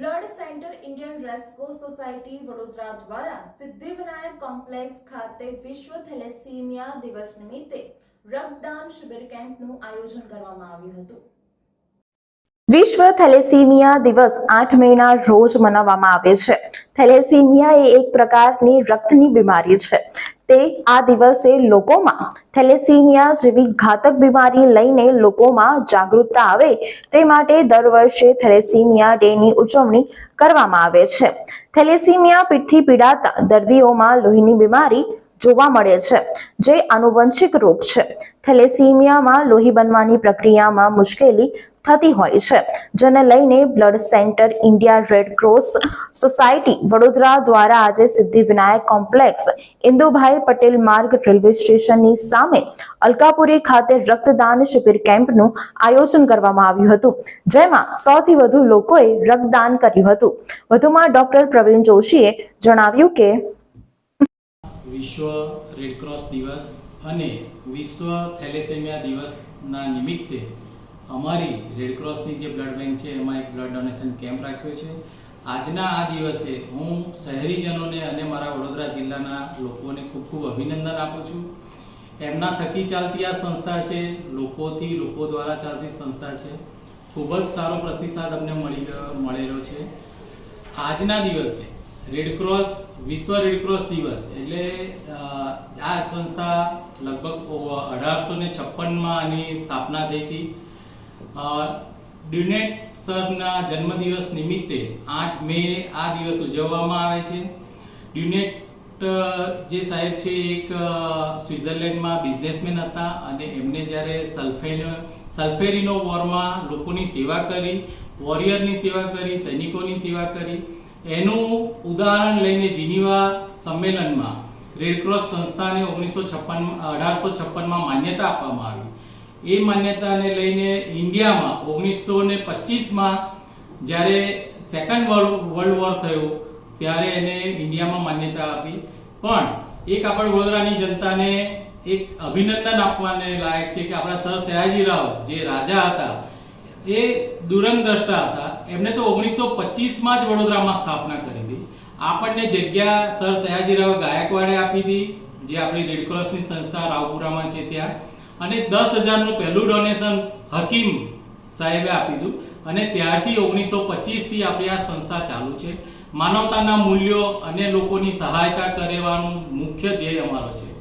Blood centre Indian રેસ્કો society Vadodara દ્વારા Siddhivinayak complex ખાતે વિશ્વ થેલેસીમિયા દિવસ નિમિત્તે રક્તદાન શિબિર કેમ્પનું આયોજન કરવામાં આવ્યું હતું. વિશ્વ થેલેસીમિયા દિવસ આઠ મેના રોજ મનાવવામાં આવે છે. થેલેસીમિયા એ એક પ્રકારની રક્તની બીમારી છે. તે આ દિવસે લોકોમાં થેલેસીમિયા જેવી ઘાતક બીમારી લઈને લોકોમાં જાગૃતતા આવે તે માટે દર વર્ષે થેલેસીમિયા ડેની ઉજવણી કરવામાં આવે છે. થેલેસીમિયા પીઠથી પીડાતા દર્દીઓમાં લોહીની બીમારી જોવા મળે છે, જે આનુવંશિક રોગ છે. થેલેસીમિયામાં લોહી બનવાની પ્રક્રિયામાં મુશ્કેલી થતી હોય છે, જેને લઈને blood centre, India red cross society, Vadodara દ્વારા આજે સિદ્ધિવિનાયક કોમ્પ્લેક્સ, ઇન્દુભાઈ પટેલ માર્ગ રેલવે સ્ટેશનની સામે અલકાપુરી ખાતે રક્તદાન શિબિર કેમ્પનું આયોજન કરવામાં આવ્યું હતું, જેમાં સૌથી વધુ લોકોએ રક્તદાન કર્યું હતું. વધુમાં ડોક્ટર પ્રવીણ જોશીએ જણાવ્યું કે વિશ્વ રેડક્રોસ દિવસ અને વિશ્વ થેલેસેમિયા દિવસના નિમિત્તે અમારી રેડક્રોસની જે બ્લડ બેંક છે, એમાં એક બ્લડ ડોનેશન કેમ્પ રાખ્યો છે. આજના આ દિવસે હું શહેરીજનોને અને મારા વડોદરા જિલ્લાના લોકોને ખૂબ ખૂબ અભિનંદન આપું છું. એમના થકી ચાલતી આ સંસ્થા છે, લોકોથી લોકો દ્વારા ચાલતી સંસ્થા છે. ખૂબ જ સારો પ્રતિસાદ અમને મળી મળેલો છે. આજના દિવસે રેડક્રોસ વિશ્વ રેડક્રોસ દિવસ એટલે આ સંસ્થા લગભગ અઢારસો ને છપ્પનમાં આની સ્થાપના થઈ હતી. ડ્યુનેટ સરના જન્મદિવસ નિમિત્તે આઠ મે આ દિવસ ઉજવવામાં આવે છે. ડ્યુનેટ જે સાહેબ છે એક સ્વિટ્ઝરલેન્ડમાં બિઝનેસમેન હતા અને એમને જ્યારે સલ્ફેન, સલ્ફેરીનો વોરમાં લોકોની સેવા કરી, વોરિયરની સેવા કરી, સૈનિકોની સેવા કરી એનું ઉદાહરણ લઈને જીનીવા સંમેલનમાં રેડક્રોસ સંસ્થાને ઓગણીસો છપ્પન, અઢારસો છપ્પનમાં માન્યતા આપવામાં આવી. એ માન્યતાને લઈને ઇન્ડિયામાં ઓગણીસો ને પચીસમાં જ્યારે સેકન્ડ વર્લ્ડ વર્લ્ડ વોર થયું, ત્યારે એને ઇન્ડિયામાં માન્યતા આપી. પણ એક આપણા વડોદરાની જનતાને એક અભિનંદન આપવાને લાયક છે કે આપણા સર સયાજીરાવ જે રાજા હતા, એ દૂરંદ્રષ્ટા હતા એમને તો ઓગણીસો પચીસમાં જ વડોદરામાં સ્થાપના કરી હતી. આપણને જગ્યા સર સયાજીરાવ ગાયકવાડે આપી હતી, જે આપણી રેડક્રોસની સંસ્થા રાવપુરામાં છે ત્યાં. અને દસ હજારનું પહેલું ડોનેશન હકીમ સાહેબે આપી દીધું અને ત્યારથી ઓગણીસો પચીસથી આપણી આ સંસ્થા ચાલુ છે. માનવતાના મૂલ્યો અને લોકોની સહાયતા કરવાનું મુખ્ય ધ્યેય અમારો છે.